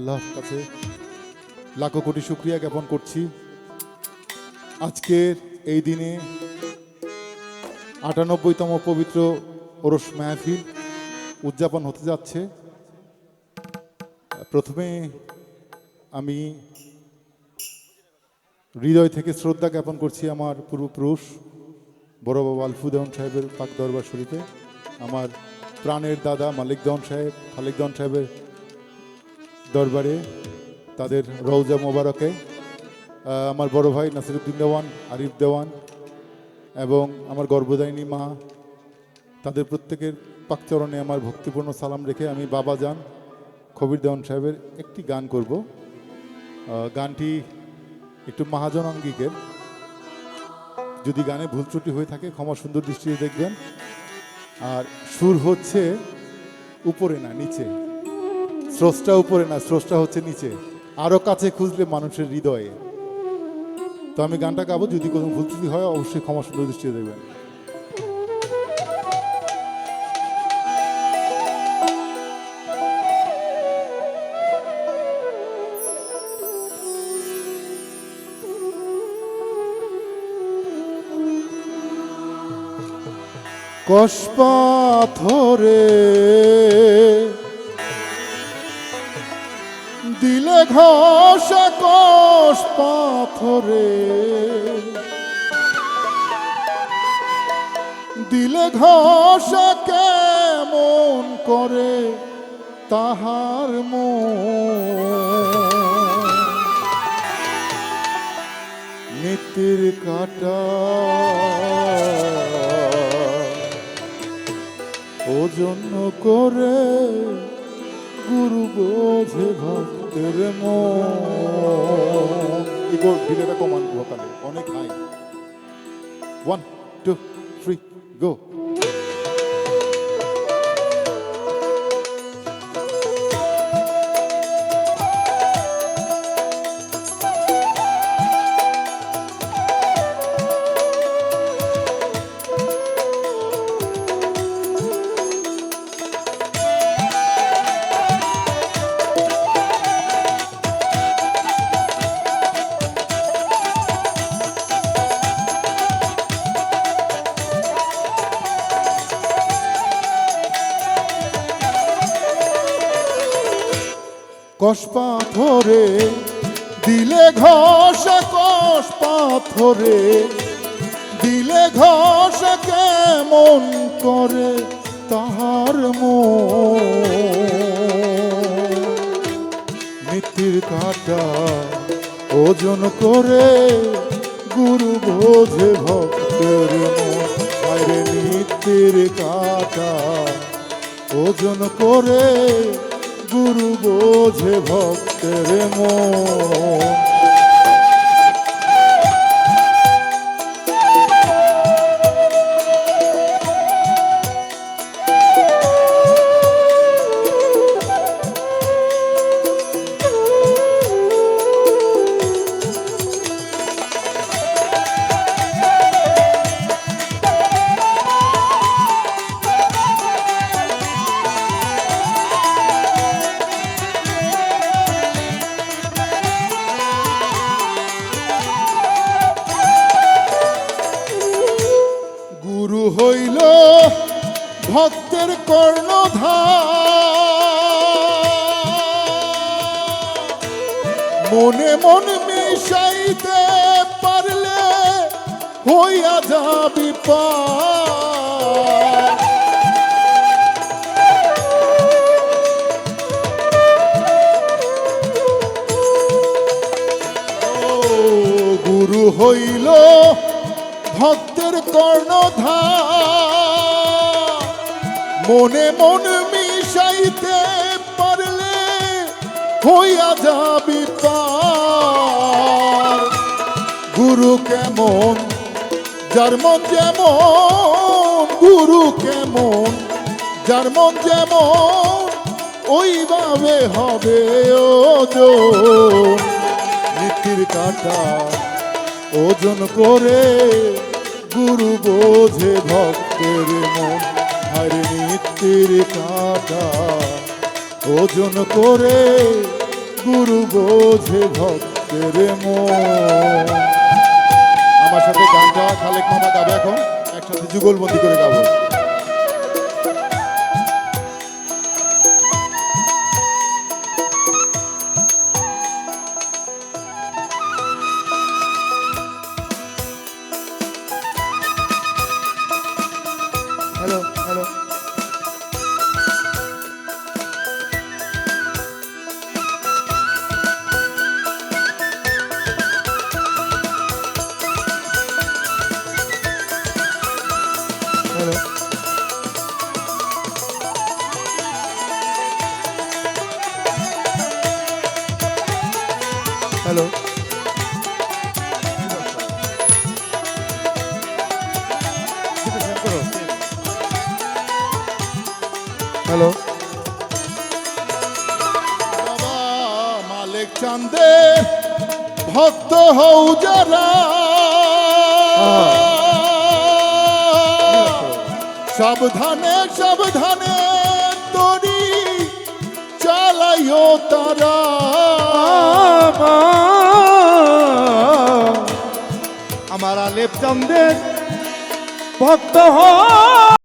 আল্লাহর কাছে লাখো কোটি শুক্রিয়া জ্ঞাপন করছি। আজকের এই দিনে আটানব্বইতম পবিত্র ওরস মাহফিল উদযাপন হতে যাচ্ছে। প্রথমে আমি হৃদয় থেকে শ্রদ্ধা জ্ঞাপন করছি আমার পূর্বপুরুষ, বড় বাবা আলফুদেহন সাহেবের পাক দরবার শরীফে, আমার প্রাণের দাদা মালিক দেওয়ান সাহেব খালিক দেওয়ান সাহেবের দরবারে তাদের রৌজা মোবারকে আমার বড় ভাই নাসিরুদ্দিন দেওয়ান, আরিফ দেওয়ান এবং আমার গর্ভদায়িনী মা, তাদের প্রত্যেকের পাকচরণে আমার ভক্তিপূর্ণ সালাম রেখে আমি বাবা যান কবির দেওয়ান সাহেবের একটি গান করব। গানটি একটু মহাজন অঙ্গিকের। যদি গানে ভুল ত্রুটি হয়ে থাকে, ক্ষমা সুন্দর দৃষ্টিতে দেখবেন। আর সুর হচ্ছে উপরে না, নিচে। স্রষ্টা উপরে না, স্রষ্টা হচ্ছে নিচে। আরও কাছে খুঁজলে মানুষের হৃদয়ে। তো আমি গানটা গাবো, যদি কোনো ভুল ত্রুটি হয়, অবশ্যই ক্ষমা সুন্দর দৃষ্টিতে দেবেন কষ পাথরে দিলে ঘষ কষ পাথরে। দিলে ঘষ কেমন করে তাহার নিত্যের কাটা ওজন করে গুরু বোঝে ভক্তের মন। ইগো কমান ভোকালে অনেক high one two three go কষ পাথরে দিলে ঘষ, কষ পাথরে দিলে ঘষ কেমন করে তাহার মন। কাটা ওজন করে গুরু বোঝে ভক্তের মন। নিত্যের কাটা ওজন করে গুরু বোঝে ভক্তের মন। ভক্তের কর্ণধার। মনে মন মিশাইতে পারলে হইয়া যাবি পার মনে মন মিশাইতে পারলে হইয়া যাবি পার। গুরু কেমন, যার মন যেমন, গুরু কেমন, যার মন যেমন, ওইভাবে হবে ওজন। নীতির কাটা ওজন করে গুরু বোঝে ভক্তের মন। হরে নিত্যের কাটা। ওজন করে গুরু বোঝে ভক্তের মন। আমার সাথে গানটা খালেক মামা গাবে এখন। একসাথে যুগলবন্দি করে গাবো। Hello hello. হ্যালো। বাবা মালিক চান্দের ভক্ত হও যারা। সাবধানে সাবধানে তরি চালাইও তারা। আমার আলেপ চন্দের ভক্ত হয়